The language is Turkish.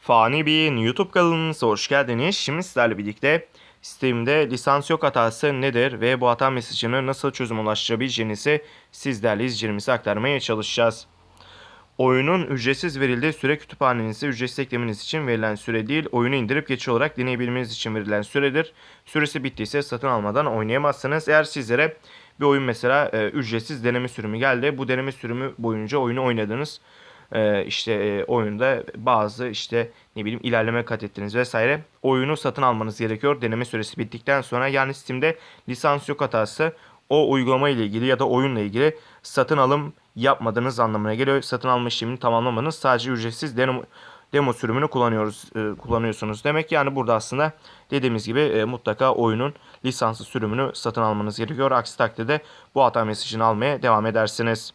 Fani Bey'in YouTube kanalınıza hoş geldiniz. Şimdi sizlerle birlikte Steam'de lisans yok hatası nedir ve bu hata mesajını nasıl çözüm ulaştırabileceğinizi sizlerle izleyicilerimize aktarmaya çalışacağız. Oyunun ücretsiz verildiği süre kütüphanenize ücretsiz eklemeniz için verilen süre değil, oyunu indirip geçici olarak deneyebilmeniz için verilen süredir. Süresi bittiyse satın almadan oynayamazsınız. Eğer sizlere bir oyun mesela e, ücretsiz deneme sürümü geldi. Bu deneme sürümü boyunca oyunu oynadınız. E, işte e, oyunda bazı işte ne bileyim ilerleme kat ettiniz vesaire. Oyunu satın almanız gerekiyor deneme süresi bittikten sonra. Yani Steam'de lisans yok hatası o uygulama ile ilgili ya da oyunla ilgili satın alım yapmadığınız anlamına geliyor. Satın alma işlemini tamamlamanız sadece ücretsiz demo, demo sürümünü kullanıyoruz e, kullanıyorsunuz demek. Yani burada aslında dediğimiz gibi e, mutlaka oyunun lisanslı sürümünü satın almanız gerekiyor. Aksi takdirde bu hata mesajını almaya devam edersiniz.